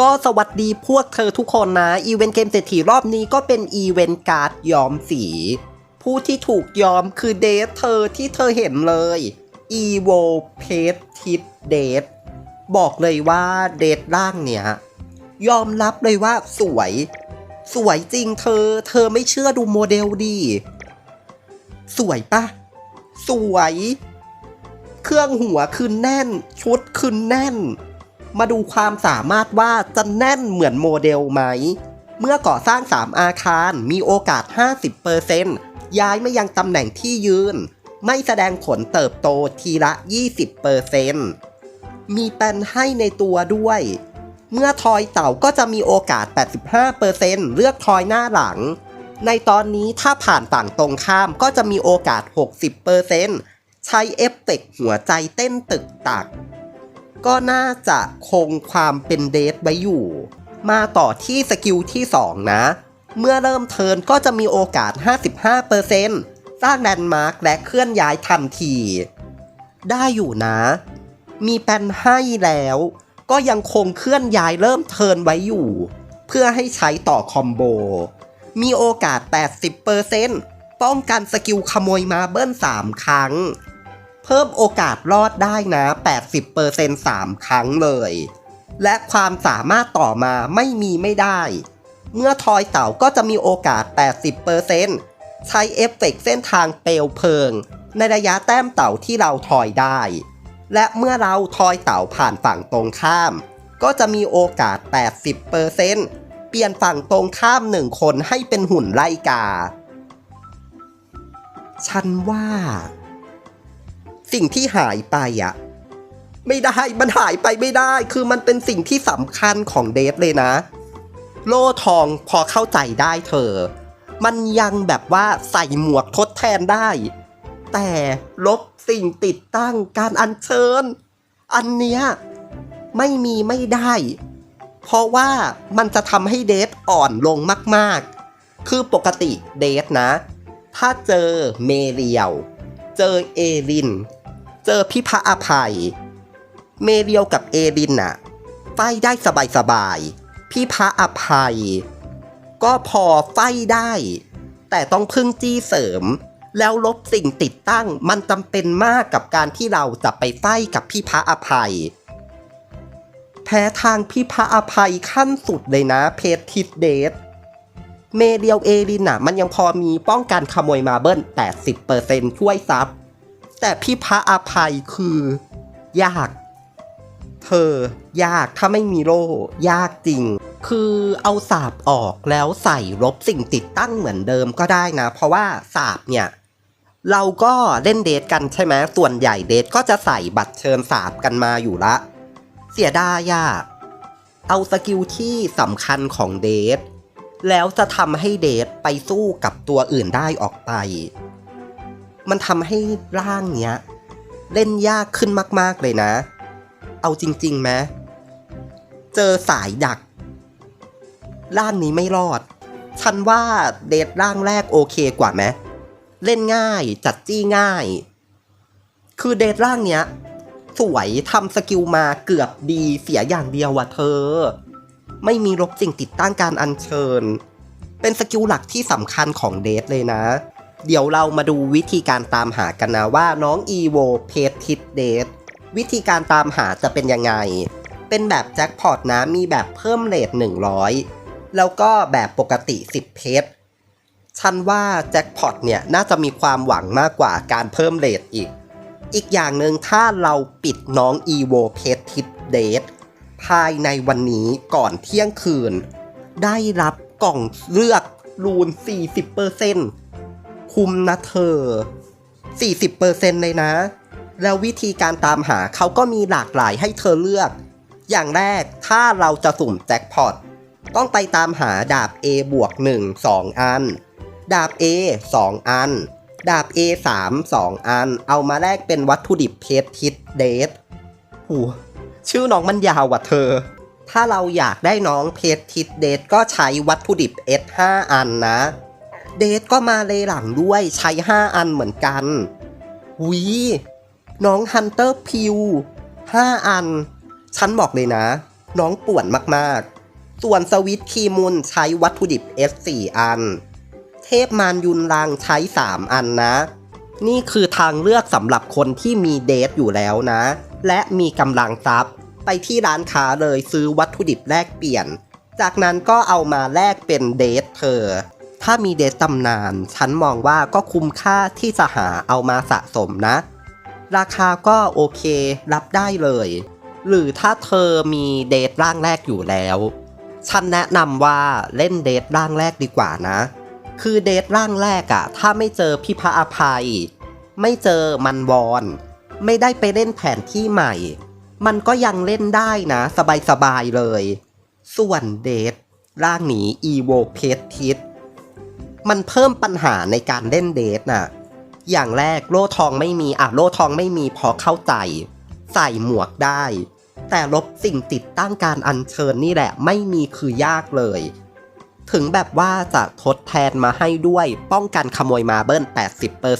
ก็สวัสดีพวกเธอทุกคนนะ อีเวนต์เกมเศรษฐีรอบนี้ก็เป็นอีเวนต์การ์ดย้อมสี ผู้ที่ถูกย้อมคือเดทเธอที่เธอเห็นเลย Evo p a t t i t Date บอกเลยว่าเดทร่างเนี่ย ยอมรับเลยว่าสวย สวยจริงเธอ เธอไม่เชื่อดูโมเดลดี สวยปะสวย เครื่องหัวคือแน่น ชุดคือแน่น มาดูความสามารถว่าจะแน่นเหมือนโมเดลไหม เมื่อก่อสร้าง 3 อาคารมีโอกาส 50%ย้ายมายังตำแหน่งที่ยืน ไม่แสดงผลเติบโตทีละ 20%มีแปนให้ในตัวด้วย เมื่อทอยเต่าก็จะมีโอกาส 85%เลือกทอยหน้าหลัง ในตอนนี้ถ้าผ่านฝั่งตรงข้ามก็จะมีโอกาส 60%ใช้เอฟเฟกต์หัวใจเต้นตึกตัก ก็น่าจะคงความเป็นเดทไว้อยู่ มาต่อที่สกิลที่ 2 นะ เมื่อเริ่มเทิร์นก็จะมีโอกาส 55%สร้างแลนด์มาร์คและเคลื่อนย้ายทันที ได้อยู่นะ มีแปนให้แล้ว ก็ยังคงเคลื่อนย้ายเริ่มเทิร์นไว้อยู่ เพื่อให้ใช้ต่อคอมโบ มีโอกาส 80%ป้องกันสกิลขโมยมาเบิ้ล3 ครั้ง เพิ่มโอกาสรอดได้นะ 80% 3 ครั้งเลย และความสามารถต่อมาไม่มีไม่ได้ เมื่อทอยเต่าก็จะมีโอกาส 80%ใช้เอฟเฟกต์เส้นทางเปลวเพลิง ในระยะแต้มเต่าที่เราทอยได้ และเมื่อเราทอยเต่าผ่านฝั่งตรงข้าม ก็จะมีโอกาส 80%เปลี่ยนฝั่งตรงข้ามหนึ่งคนให้เป็นหุ่นไล่กา ฉันว่า สิ่งที่หายไปอะไม่ได้มันหายไปไม่ได้ คือมันเป็นสิ่งที่สำคัญของเดฟเลยนะ โล่ทองพอเข้าใจได้เธอ มันยังแบบว่าใส่หมวกทดแทนได้ แต่ลบสิ่งติดตั้งการอัญเชิญ อันเนี้ยไม่มีไม่ได้ เพราะว่ามันจะทำให้เดทอ่อนลงมากๆ คือปกติเดทนะ ถ้าเจอเมเรียว เจอเอริน เจอพี่พะอภัย เมเรียวกับเอรินน่ะไฟได้สบายๆพี่พระอภัย ก็พอไฟได้ แต่ต้องพึ่งจี้เสริม แล้วลบสิ่งติดตั้งมันจำเป็นมากกับการที่เราจะไปไฟกับพี่พระอภัย แพ้ทางพี่พระอภัยขั้นสุดเลยนะเพจทิดเดทเมเรียวเอรินน่ะ มันยังพอมีป้องกันขโมยมาเบิ้ล80%ช่วยซับ แต่พี่พระอภัยคือยาก เธอยากถ้าไม่มีโล่ยากจริง คือเอาสาบออกแล้วใส่ลบสิ่งติดตั้งเหมือนเดิมก็ได้นะ เพราะว่าสาบเนี่ย เราก็เล่นเดทกันใช่ไหมส่วนใหญ่เดทก็จะใส่บัตรเชิญสาบกันมาอยู่ละ เสียดายอะเอาสกิลที่สำคัญของเดทแล้วจะทำให้เดทไปสู้กับตัวอื่นได้ออกไป มันทำให้ร่างเนี้ย เล่นยากขึ้นมาก ๆ เลยนะ เอาจริงๆไหมเจอสายดัก ร่างนี้ไม่รอด ฉันว่าเดทร่างแรกโอเคกว่าไหมเล่นง่าย จัดจี้ง่าย คือเดทร่างเนี้ย สวยทำสกิลมาเกือบดีเสียอย่างเดียวว่ะเธอ ไม่มีลบสิ่งติดตั้งการอัญเชิญ เป็นสกิลหลักที่สำคัญของเดทเลยนะ เดี๋ยวเรามาดูวิธีการตามหากันนะว่าน้อง EVO เพจทิดเดทวิธีการตามหาจะเป็นยังไง เป็นแบบแจ็คพอตนะมีแบบเพิ่มเลท100 แล้วก็แบบปกติ 10 เพจฉันว่าแจ็คพอตเนี่ยน่าจะมีความหวังมากกว่าการเพิ่มเลทอีก อีกอย่างหนึ่งถ้าเราปิดน้อง EVO เพจทิดเดทภายในวันนี้ก่อนเที่ยงคืน ได้รับกล่องเลือกรูน 40% คุ้มนะเธอ 40%เลยนะ แล้ววิธีการตามหาเขาก็มีหลากหลายให้เธอเลือก อย่างแรกถ้าเราจะสุ่มแจ็คพอตต้องไปตามหาดาบ A บวก1 2 อัน ดาบ A 2 อัน ดาบ A 3 2 อัน เอามาแลกเป็นวัตถุดิบเพชรทิดเดทหูชื่อน้องมันยาวว่ะเธอ ถ้าเราอยากได้น้องเพชรทิดเดทก็ใช้วัตถุดิบ S 5 อันนะ เดทก็มาเลยหลังด้วยใช้ 5 อันเหมือนกันหุยน้องฮันเตอร์พิว5อัน ฉันบอกเลยนะ น้องป่วนมากๆ ส่วนสวิตคีมุนใช้วัตถุดิบ S4 อัน เทพมารยุนรังใช้ 3 อันนะ นี่คือทางเลือกสำหรับคนที่มีเดทอยู่แล้วนะ และมีกำลังทรัพย์ไปที่ร้านค้าเลยซื้อวัตถุดิบแลกเปลี่ยน จากนั้นก็เอามาแลกเป็นเดทเธอ ถ้ามีเดทตำนาน ฉันมองว่าก็คุ้มค่าที่จะหาเอามาสะสมนะ ราคาก็โอเครับได้เลย หรือถ้าเธอมีเดทร่างแรกอยู่แล้ว ฉันแนะนำว่าเล่นเดทร่างแรกดีกว่านะ คือเดทร่างแรกอะถ้าไม่เจอพี่พระอภัย ไม่เจอมันวอน ไม่ได้ไปเล่นแผนที่ใหม่ มันก็ยังเล่นได้นะ สบายๆเลย ส่วนเดทร่างหนีอีโวเพสทิส มันเพิ่มปัญหาในการเล่นเดทน่ะ อย่างแรกโล่ทองไม่มีอะโล่ทองไม่มีพอเข้าใจ ใส่หมวกได้ แต่ลบสิ่งติดตั้งการอัญเชิญนี่แหละ ไม่มีคือยากเลย ถึงแบบว่าจะทดแทนมาให้ด้วยป้องกันขโมยมาเบิ้ล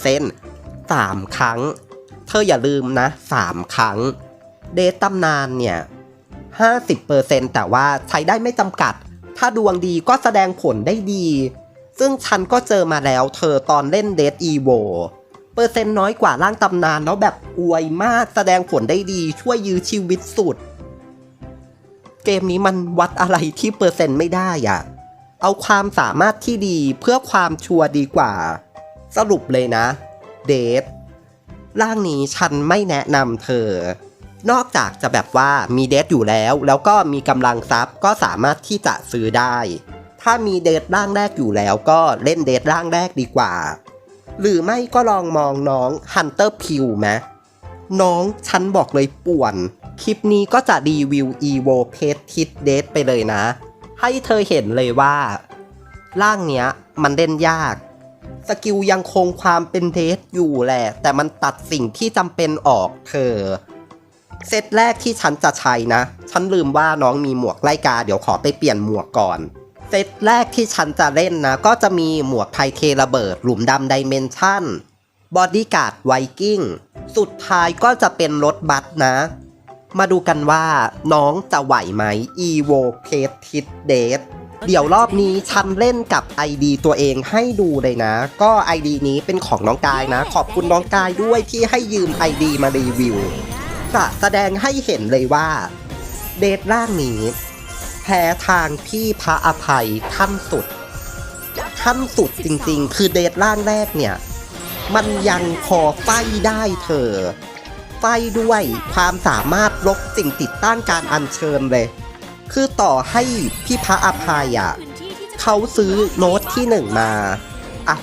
80% 3 ครั้ง เธออย่าลืมนะ 3 ครั้ง เดทตำนานเนี่ย 50%แต่ว่าใช้ได้ไม่จำกัด ถ้าดวงดีก็แสดงผลได้ดี ซึ่งฉันก็เจอมาแล้วเธอตอนเล่นเดทอีโวเปอร์เซ็นต์น้อยกว่าร่างตำนานแล้วแบบอวยมากแสดงผลได้ดีช่วยยื้อชีวิตสุด เกมนี้มันวัดอะไรที่เปอร์เซ็นต์ไม่ได้อะเอาความสามารถที่ดีเพื่อความชัวร์ดีกว่า สรุปเลยนะ เดทร่างนี้ฉันไม่แนะนำเธอ นอกจากจะแบบว่ามีเดทอยู่แล้ว แล้วก็มีกำลังทรัพย์ก็สามารถที่จะซื้อได้ ถ้ามีเดทร่างแรกอยู่แล้วก็เล่นเดทร่างแรกดีกว่า หรือไม่ก็ลองมองน้องฮันเตอร์พิวไหมน้องฉันบอกเลยป่วน คลิปนี้ก็จะรีวิว EVO p a t i t Date ไปเลยนะ ให้เธอเห็นเลยว่า ร่างเนี้ยมันเล่นยาก สกิลยังคงความเป็นเดทอยู่แหละ แต่มันตัดสิ่งที่จำเป็นออกเธอ เซตแรกที่ฉันจะใช้นะ ฉันลืมว่าน้องมีหมวกไล่กา เดี๋ยวขอไปเปลี่ยนหมวกก่อน เซตแรกที่ฉันจะเล่นนะ ก็จะมีหมวกไทเทระเบิด หลุมดำดิเมนชั่นบอดี้การ์ดไวกิ้ง สุดท้ายก็จะเป็นรถบัสนะ มาดูกันว่าน้องจะไหวไหม EVO p a t i t Date เดี๋ยวรอบนี้ฉันเล่นกับ ID ตัวเองให้ดูเลยนะ ก็ ID นี้เป็นของน้องกายนะ ขอบคุณน้องกายด้วยที่ให้ยืม ID มารีวิวจะแสดงให้เห็นเลยว่า เดทร่างนี้ แพ้ทางพี่พระอภัยขั้นสุดขั้นสุดจริงๆ คือเดทร่างแรกเนี่ย มันยังพอไฟได้เธอ ไฟด้วยความสามารถลบสิ่งติดตั้งการอัญเชิญเลย คือต่อให้พี่พระอภัยอะเขาซื้อโน้ตที่หนึ่งมาอะ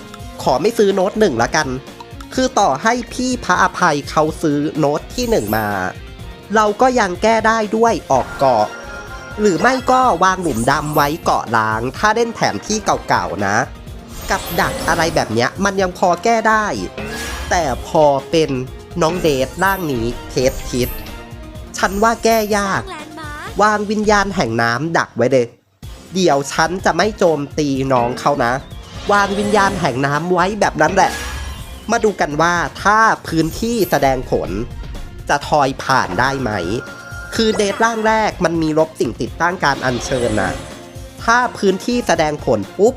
ขอไม่ซื้อโน้ตหนึ่งละกัน คือต่อให้พี่พระอภัยเขาซื้อโน้ตที่หนึ่งมา เราก็ยังแก้ได้ด้วยออกเกาะ หรือไม่ก็วางหลุมดำไว้เกาะล้าง ถ้าเล่นแผนที่เก่าๆนะ กับดักอะไรแบบเนี้ยมันยังพอแก้ได้ แต่พอเป็นน้องเดทร่างนี้เทสทิศฉันว่าแก้ยาก วางวิญญาณแห่งน้ำดักไว้เลยเดี๋ยวฉันจะไม่โจมตีน้องเขานะ วางวิญญาณแห่งน้ำไว้แบบนั้นแหละ มาดูกันว่าถ้าพื้นที่แสดงผล จะทอยผ่านได้ไหม คือเดทร่างแรกมันมีลบสิ่งติดตั้งการอัญเชิญนะถ้าพื้นที่แสดงผลปุ๊บ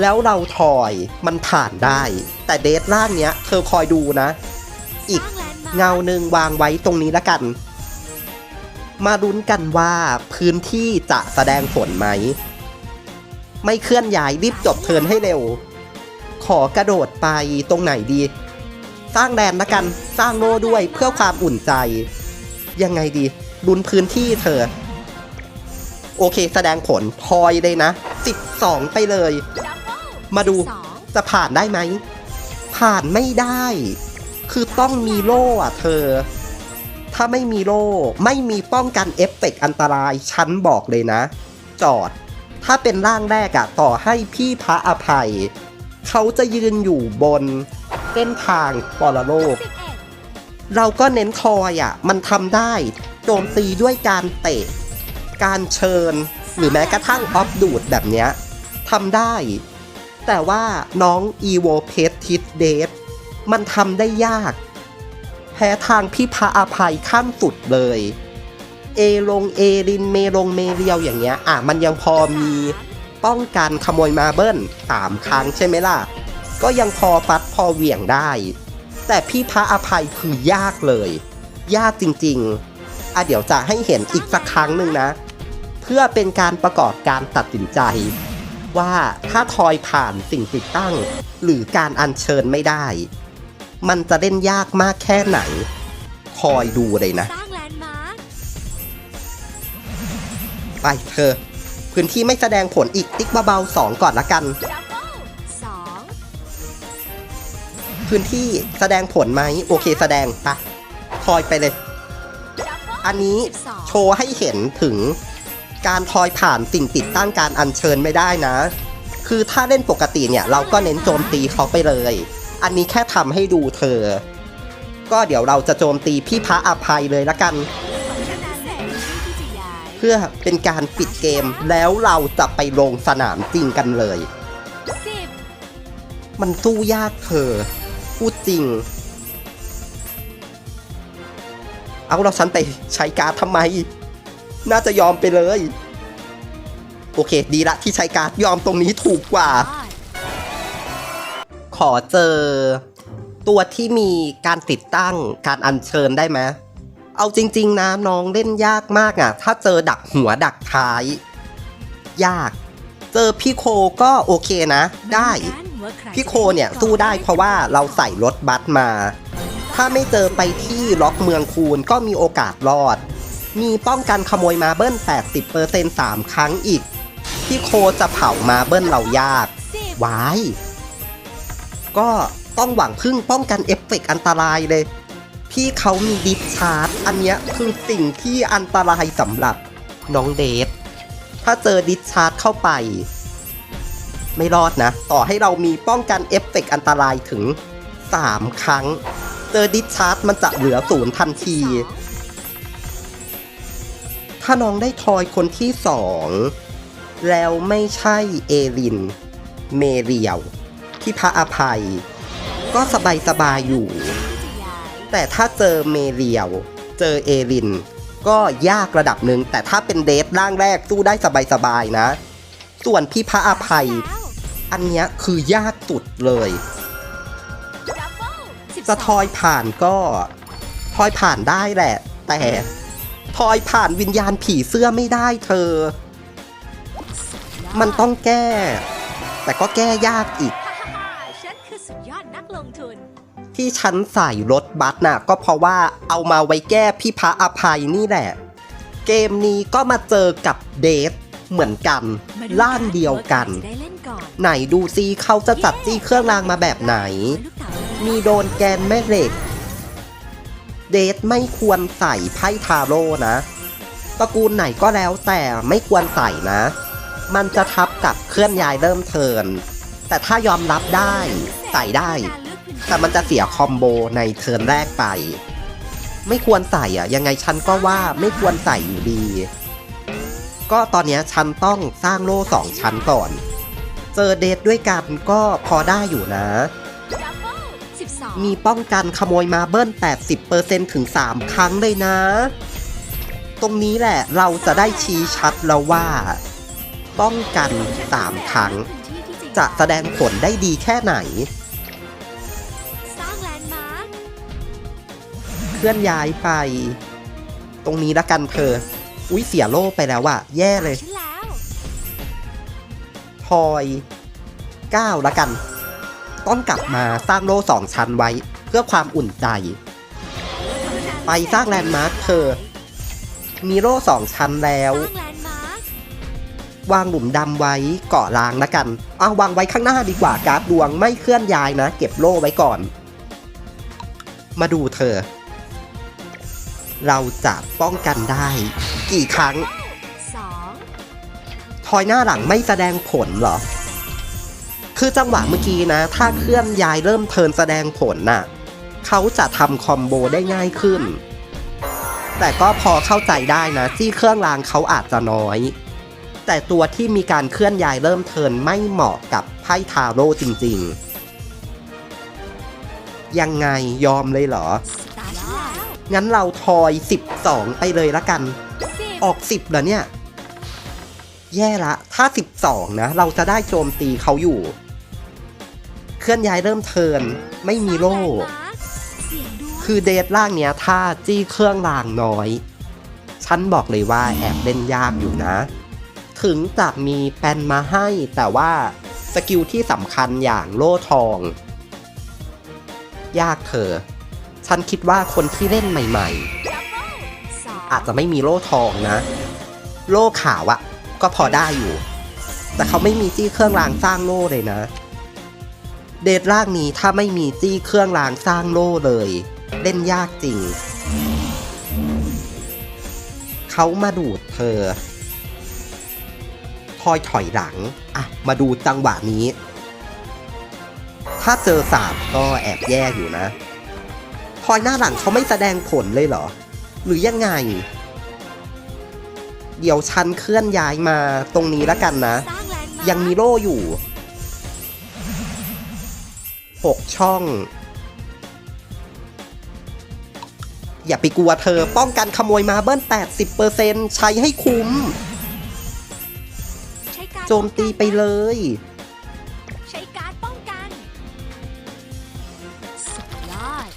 แล้วเราทอยมันผ่านได้ แต่เดทร่างเนี้ย เธอคอยดูนะ อีกเงาหนึ่งวางไว้ตรงนี้ละกัน มาลุ้นกันว่าพื้นที่จะแสดงผลไหม ไม่เคลื่อนย้ายรีบจบเทินให้เร็ว ขอกระโดดไปตรงไหนดี สร้างแดนละกัน สร้างโล่ด้วยเพื่อความอุ่นใจ ยังไงดี ลุ้นพื้นที่เธอ โอเค แสดงผลทอยเลยนะ 12 ไปเลย มาดูจะผ่านได้ไหม ผ่านไม่ได้ คือต้องมีโล่อะเธอ ถ้าไม่มีโล่ ไม่มีป้องกันเอฟเฟกต์อันตรายฉันบอกเลยนะ จอด ถ้าเป็นร่างแรกอะต่อให้พี่พระอภัย เขาจะยืนอยู่บนเส้นทางปรโลก เราก็เน้นทอยอะมันทำได้โจมตีด้วยการเตะ การเชิญ หรือแม้กระทั่งออฟดูดแบบเนี้ยทำได้ แต่ว่าน้อง EVO p a t i t Date มันทำได้ยาก แพ้ทางพี่พระอภัยขั้นสุดเลย เอลงเอรินเมลงเมเรียวอย่างเงี้ย อะมันยังพอมีป้องกันขโมยมาเบิ้ลสามครั้งใช่ไหมล่ะ ก็ยังพอฟัดพอเหวี่ยงได้ แต่พี่พระอภัยคือยากเลย ยากจริงๆ อะเดี๋ยวจะให้เห็นอีกสักครั้งหนึ่งนะ เพื่อเป็นการประกอบการตัดสินใจ ว่าถ้าทอยผ่านสิ่งติดตั้ง หรือการอัญเชิญไม่ได้ มันจะเล่นยากมากแค่ไหน คอยดูเลยนะ ไปเธอ พื้นที่ไม่แสดงผลอีกติ๊กเบาๆสองก่อนละกันพื้นที่แสดงผลไหมโอเคแสดงปะทอยไปเลย อันนี้สิบสองโชว์ให้เห็นถึงการทอยผ่านสิ่งติดตั้งการอัญเชิญไม่ได้นะ คือถ้าเล่นปกติเนี่ย เราก็เน้นโจมตีเขาไปเลย อันนี้แค่ทำให้ดูเธอ ก็เดี๋ยวเราจะโจมตีพี่พระอภัยเลยละกันฟังก์ชันพิเศษที่จะย้ายเพื่อเป็นการปิดเกมแล้วเราจะไปลงสนามจริงกันเลยสิบมันสู้ยากเธอพูดจริง เอาเราฉันไปใช้การ์ดทำไม น่าจะยอมไปเลย โอเค ดีละที่ใช้การ์ดยอมตรงนี้ถูกกว่า ขอเจอ ตัวที่มีการติดตั้งการอัญเชิญได้ไหมเอาจริง ๆ นะน้องเล่นยากมากอะ่ะ ถ้าเจอดักหัวดักท้าย ยาก เจอพี่โคก็โอเคนะ ได้ พี่โคเนี่ยสู้ได้เพราะว่าเราใส่รถบัสมา ถ้าไม่เจอไปที่ล็อกเมืองคูนก็มีโอกาสรอด มีป้องกันขโมยมาเบิ้ล 80% 3 ครั้งอีกพี่โคจะเผามาเบิ้ลเรายากวายก็ต้องหวังพึ่งป้องกันเอฟเฟกต์อันตรายเลย พี่เขามีดิสชาร์จอันเนี้ยคือสิ่งที่อันตรายสำหรับน้องเดทถ้าเจอดิสชาร์จเข้าไป ไม่รอดนะ ต่อให้เรามีป้องกันเอฟเฟกต์อันตรายถึง 3 ครั้ง เจอดิสชาร์จมันจะเหลือศูนย์ทันที ถ้าน้องได้ทอยคนที่สอง แล้วไม่ใช่เอลิน เมเรียว ที่พระอภัย ก็สบายสบายอยู่ แต่ถ้าเจอเมเรียว เจอเอลิน ก็ยากระดับหนึ่ง แต่ถ้าเป็นเดทร่างแรกสู้ได้สบายๆนะ ส่วนพี่พระอภัย อันเนี้ยคือยากสุดเลย จะทอยผ่านก็ทอยผ่านได้แหละ แต่ทอยผ่านวิญญาณผีเสื้อไม่ได้เธอ มันต้องแก้ แต่ก็แก้ยากอีกฮ่าฮ่าฮ่าฉันคือสุดยอดนักลงทุนที่ฉันใส่รถบัสน่ะ ก็เพราะว่าเอามาไว้แก้พี่พระอภัยนี่แหละ เกมนี้ก็มาเจอกับเดทเหมือนกันมาดูร่างเดียวกันว่าใครจะได้เล่นก่อนไหนดูซิเขาจะจัดจี้เครื่องรางมาแบบไหนลูกเต๋า มีโดนแกนแม่เหล็ก เดทไม่ควรใส่ไพ่ทาโร่นะตระกูลไหนก็แล้วแต่ไม่ควรใส่นะ มันจะทับกับเคลื่อนย้ายเริ่มเทิร์นแต่ถ้ายอมรับได้ ใส่ได้ แต่มันจะเสียคอมโบในเทิร์นแรกไป ไม่ควรใส่อะยังไงฉันก็ว่าไม่ควรใส่อยู่ดี ก็ตอนนี้ฉันต้องสร้างโล่สองชั้นก่อน เจอเดทด้วยกันก็พอได้อยู่นะ มีป้องกันขโมยมาเบิ้ล 80%ถึง 3 ครั้งเลยนะ ตรงนี้แหละเราจะได้ชี้ชัดแล้วว่า ป้องกัน 3 ครั้ง จะแสดงผลได้ดีแค่ไหน เคลื่อนย้ายไป ตรงนี้ละกันเธอ อุ้ยเสียโล่ไปแล้วอะแย่เลย พอยก้าวละกัน ต้องกลับมาสร้างโล่สองชั้นไว้เพื่อความอุ่นใจ ไปสร้างแลนด์มาร์คเธอ มีโล่สองชั้นแล้วสร้างแลนด์มาร์ควางหลุมดำไว้เกาะล้างละกันเอาวางไว้ข้างหน้าดีกว่าการ์ดดวงไม่เคลื่อนย้ายนะ เก็บโล่ไว้ก่อน มาดูเธอ เราจะป้องกันได้ กี่ครั้งสองทอยหน้าหลังไม่แสดงผลเหรอ คือจังหวะเมื่อกี้นะ ถ้าเคลื่อนย้ายเริ่มเทิร์นแสดงผลน่ะเขาจะทำคอมโบได้ง่ายขึ้น แต่ก็พอเข้าใจได้นะที่เครื่องรางเขาอาจจะน้อย แต่ตัวที่มีการเคลื่อนย้ายเริ่มเทิร์นไม่เหมาะกับไพ่ทาโร่จริงๆ ยังไงยอมเลยเหรอสตาร์ทแล้วงั้นเราทอย 12 ไปเลยละกันสิบออก 10เหรอเนี่ย แย่ละ ถ้า 12 นะ เราจะได้โจมตีเขาอยู่ เคลื่อนย้ายเริ่มเทิร์นไม่มีโล่สร้างแลนด์มาร์คเสียงดวงคือเดทล่างเนี้ยถ้าจี้เครื่องรางน้อย ฉันบอกเลยว่าแอบเล่นยากอยู่นะ ถึงจะมีแปนมาให้แต่ว่าสกิลที่สำคัญอย่างโล่ทอง ยากเธอ ฉันคิดว่าคนที่เล่นใหม่ดับเบิลสองๆอาจจะไม่มีโล่ทองนะ โล่ขาวอะก็พอได้อยู่ แต่เขาไม่มีจี้เครื่องรางสร้างโล่เลยนะ เดทล่างนี้ถ้าไม่มีจี้เครื่องรางสร้างโล่เลย เล่นยากจริง เขามาดูดเธอทอยถอยหลัง อะ มาดูจังหวะนี้ ถ้าเจอสามก็แอบแย่อยู่นะทอยหน้าหลังเขาไม่แสดงผลเลยเหรอ หรือยังไง เดี๋ยวฉันเคลื่อนย้ายมาตรงนี้แล้วกันนะ ยังมีโล่อยู่ หกช่อง อย่าไปกลัวเธอ ป้องกันขโมยมาเบิ้ล80%ใช้ให้คุ้มใช้การโจมตีไปเลย ใช้การป้องกันสุดยอด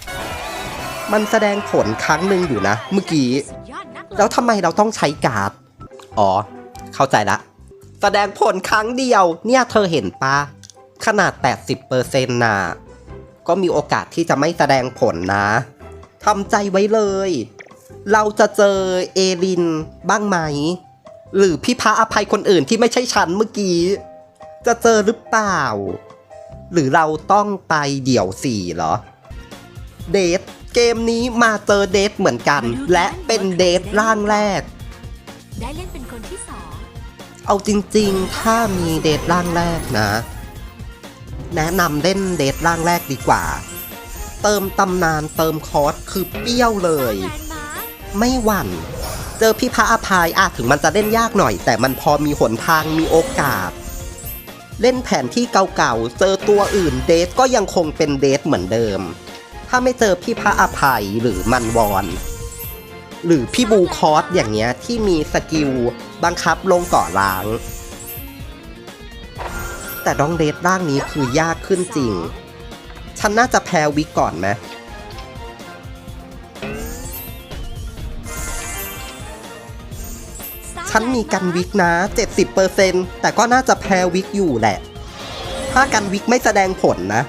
มันแสดงผลครั้งหนึ่งอยู่นะ เมื่อกี้สุดยอดนักแล้วทำไมเราต้องใช้การ์ด อ๋อ เข้าใจละ แสดงผลครั้งเดียว เนี่ยเธอเห็นปะ ขนาด 80%น่ะ ก็มีโอกาสที่จะไม่แสดงผลนะทำใจไว้เลย เราจะเจอเอลินบ้างไหม หรือพี่พระอภัยคนอื่นที่ไม่ใช่ฉันเมื่อกี้ จะเจอหรือเปล่า หรือเราต้องไปเดี่ยวสี่เหรอ เดทเกมนี้มาเจอเดทเหมือนกัน และเป็นเดทร่างแรก ได้เล่นเป็นคนที่สองเอาจริงๆ ถ้ามีเดทร่างแรกนะ แนะนำเล่นเดทร่างแรกดีกว่า เติมตำนานเติมคอร์สคือเปรี้ยวเลย ไม่หวั่น เจอพี่พระอภัยอาจถึงมันจะเล่นยากหน่อย แต่มันพอมีหนทางมีโอกาส เล่นแผนที่เก่าๆ เจอตัวอื่นเดทก็ยังคงเป็นเดทเหมือนเดิม ถ้าไม่เจอพี่พระอภัยหรือมันวอนหรือพี่บูคอสอย่างเงี้ยที่มีสกิลบังคับลงเกาะล้าง แต่ดองเดทร่างนี้คือยากขึ้นจริง ฉันน่าจะแพ้วิกก่อนไหมฉันมีกันวิกนะ 70%แต่ก็น่าจะแพ้วิกอยู่แหละ ถ้ากันวิกไม่แสดงผลนะ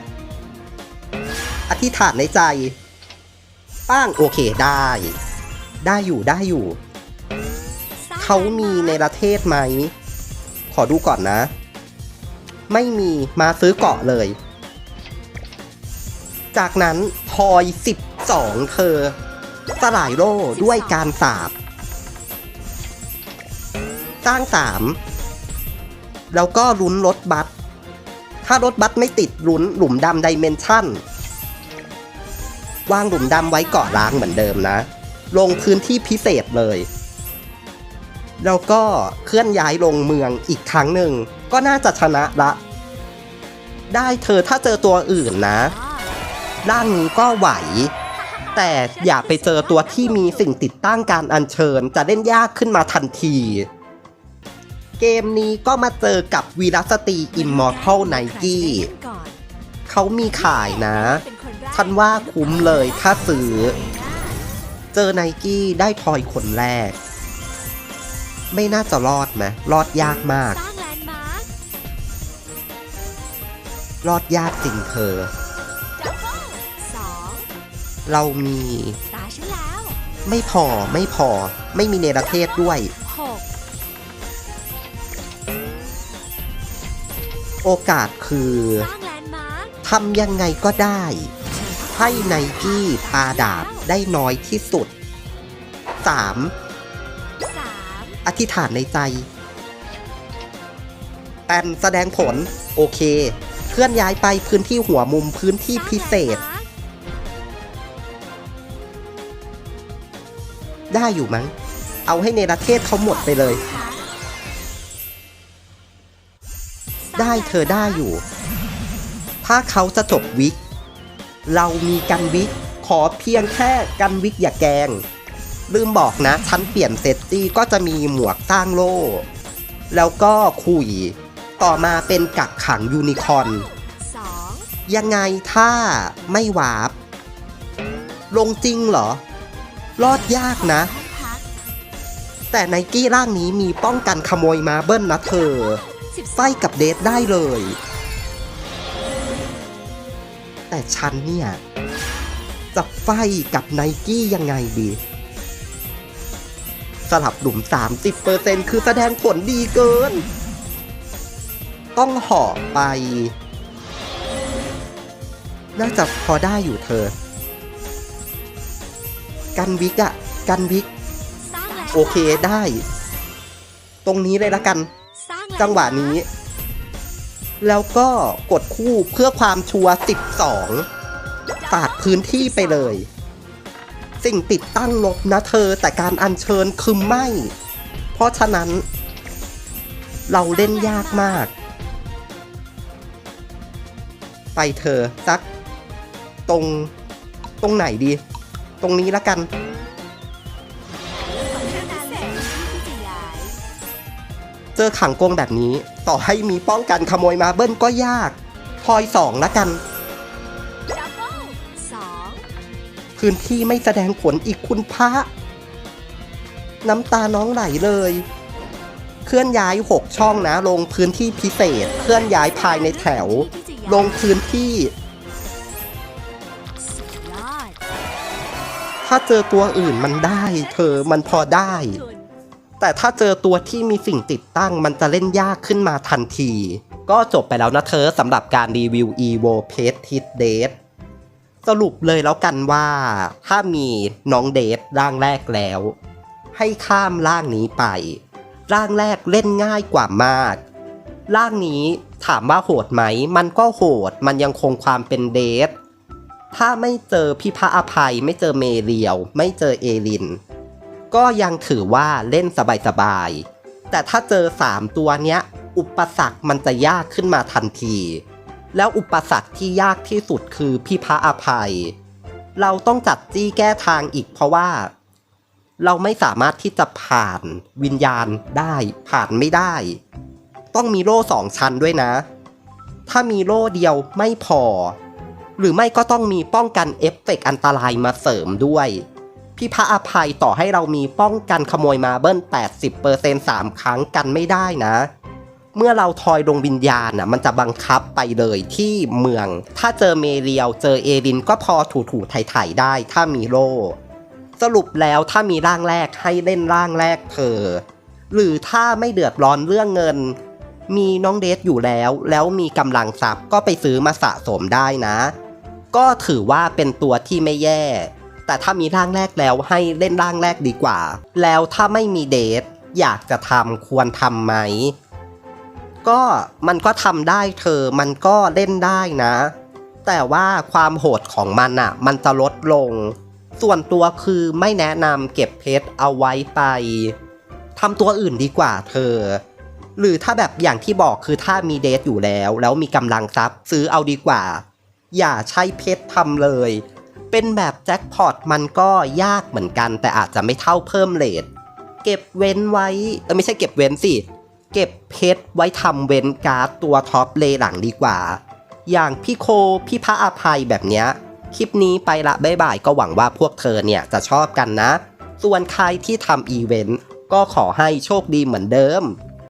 อธิษฐานในใจ ป้างโอเคได้ ได้อยู่ได้อยู่ เขามีในประเทศไหม ขอดูก่อนนะ ไม่มีมาซื้อเกาะเลย จากนั้นทอย 12 เธอ สลายโล่ด้วยการสาบ สร้างสามแล้วก็ลุ้นรถบัส ถ้ารถบัสไม่ติดลุ้นหลุมดำดิเมนชั่น วางหลุมดำไว้เกาะล้างเหมือนเดิมนะ ลงพื้นที่พิเศษเลยแล้วก็เคลื่อนย้ายลงเมืองอีกครั้งหนึ่ง ก็น่าจะชนะละ ได้เธอถ้าเจอตัวอื่นนะอ๋อร่างนี้ก็ไหว แต่อย่าไปเจอตัวที่มีสิ่งติดตั้งการอัญเชิญจะเล่นยากขึ้นมาทันที เกมนี้ก็มาเจอกับวีรสตรีอิมมอร์ทัลไนกี้เขามีขายนะฉันว่าคุ้มเลยถ้าซื้อ เจอไนกี้ได้ทอยคนแรก ไม่น่าจะรอดไหมรอดยากมาก รอดยากจริงเธอดับเบิลสองเรามีตาฉันแล้วไม่พอไม่พอไม่มีเนรเทศด้วยหกโอกาสคือสร้างแลนด์มาร์คทำยังไงก็ได้ ให้ไนกี้ปาดาบได้น้อยที่สุด 3. สามอธิษฐานในใจแปนแสดงผล โอเค เคลื่อนย้ายไปพื้นที่หัวมุมพื้นที่พิเศษ ได้อยู่มั้ง เอาให้เนรเทศเขาหมดไปเลย ได้เธอได้อยู่ ถ้าเขาจะจบวิก เรามีกันวิก ขอเพียงแค่กันวิกอย่าแกง ลืมบอกนะฉันเปลี่ยนเซตตี้ก็จะมีหมวกสร้างโล่ แล้วก็คุย ต่อมาเป็นกักขังยูนิคอร์นสองยังไงถ้าไม่วาร์ปลงจริงเหรอ รอดยากนะให้พักแต่ไนกี้ร่างนี้มีป้องกันขโมยมาเบิ้ลนะเธอสิบไฟกับเดทได้เลย แต่ฉันเนี่ย จะไฟกับไนกี้ยังไงดี สลับหลุม 30%คือแสดงผลดีเกิน ต้องห่อไป น่าจะพอได้อยู่เธอ กันวิกอะกันวิก โอเคได้ ตรงนี้เลยละกัน จังหวะนี้ แล้วก็กดคู่เพื่อความชัวร์12ปาดพื้นที่ไปเลย สิ่งติดตั้งลบนะเธอแต่การอัญเชิญคือไม่ เพราะฉะนั้นเราเล่นยากมาก ไปเธอสักตรงตรงไหนดี ตรงนี้ละกันฟังก์ชัน เจอขังกงแบบนี้ ต่อให้มีป้องกันขโมยมาเบิ้ลก็ยากพลอยสองละกัน พื้นที่ไม่แสดงผลอีกคุณพระ น้ำตาน้องไหลเลย เคลื่อนย้าย 6 ช่องนะ ลงพื้นที่พิเศษ เคลื่อนย้ายภายในแถว ลงพื้นที่สุดยอดถ้าเจอตัวอื่นมันได้ เธอมันพอได้จุนแต่ถ้าเจอตัวที่มีสิ่งติดตั้งมันจะเล่นยากขึ้นมาทันที ก็จบไปแล้วนะเธอสำหรับการรีวิว EVO Pet Hit Date สรุปเลยแล้วกันว่า ถ้ามีน้องเดทร่างแรกแล้ว ให้ข้ามร่างนี้ไป ร่างแรกเล่นง่ายกว่ามาก ร่างนี้ถามว่าโหดไหม มันก็โหด มันยังคงความเป็นเดทถ้าไม่เจอพี่พระอภัย ไม่เจอเมเรียว ไม่เจอเอลิน ก็ยังถือว่าเล่นสบายๆ แต่ถ้าเจอ 3 ตัวเนี้ย อุปสรรคมันจะยากขึ้นมาทันที แล้วอุปสรรคที่ยากที่สุดคือพี่พระอภัย เราต้องจัดจี้แก้ทางอีกเพราะว่า เราไม่สามารถที่จะผ่านวิญญาณได้ผ่านไม่ได้ ต้องมีโล่สองชั้นด้วยนะ ถ้ามีโล่เดียวไม่พอ หรือไม่ก็ต้องมีป้องกันเอฟเฟกต์อันตรายมาเสริมด้วย พี่พระอภัยต่อให้เรามีป้องกันขโมยมาเบิ้ล 80% 3 ครั้งกันไม่ได้นะ เมื่อเราทอยดวงวิญญาณน่ะมันจะบังคับไปเลยที่เมือง ถ้าเจอเมเรียวเจอเอรินก็พอถูถูๆไถ่ได้ถ้ามีโล่สรุปแล้วถ้ามีร่างแรกให้เล่นร่างแรกเธอหรือถ้าไม่เดือดร้อนเรื่องเงิน มีน้องเดทอยู่แล้ว แล้วมีกำลังทรัพย์ก็ไปซื้อมาสะสมได้นะ ก็ถือว่าเป็นตัวที่ไม่แย่ แต่ถ้ามีร่างแรกแล้วให้เล่นร่างแรกดีกว่า แล้วถ้าไม่มีเดทอยากจะทำควรทำไหม ก็มันก็ทำได้เธอมันก็เล่นได้นะ แต่ว่าความโหดของมันอะ มันจะลดลง ส่วนตัวคือไม่แนะนำเก็บเพชรเอาไว้ไปทำตัวอื่นดีกว่าเธอ หรือถ้าแบบอย่างที่บอกคือถ้ามีเดทอยู่แล้ว แล้วมีกำลังทรัพย์ ซื้อเอาดีกว่า อย่าใช้เพชรทำเลย เป็นแบบแจ็คพอตมันก็ยากเหมือนกัน แต่อาจจะไม่เท่าเพิ่มเลทเก็บเว้นไว้เออไม่ใช่เก็บเว้นสิ เก็บเพชรไว้ทำเว้นการ์ดตัวท็อปเลหลังดีกว่า อย่างพี่โคพี่พระอภัยแบบเนี้ยคลิปนี้ไปละบ๊ายบายก็หวังว่าพวกเธอเนี่ยจะชอบกันนะ ส่วนใครที่ทำอีเวนต์ก็ขอให้โชคดีเหมือนเดิม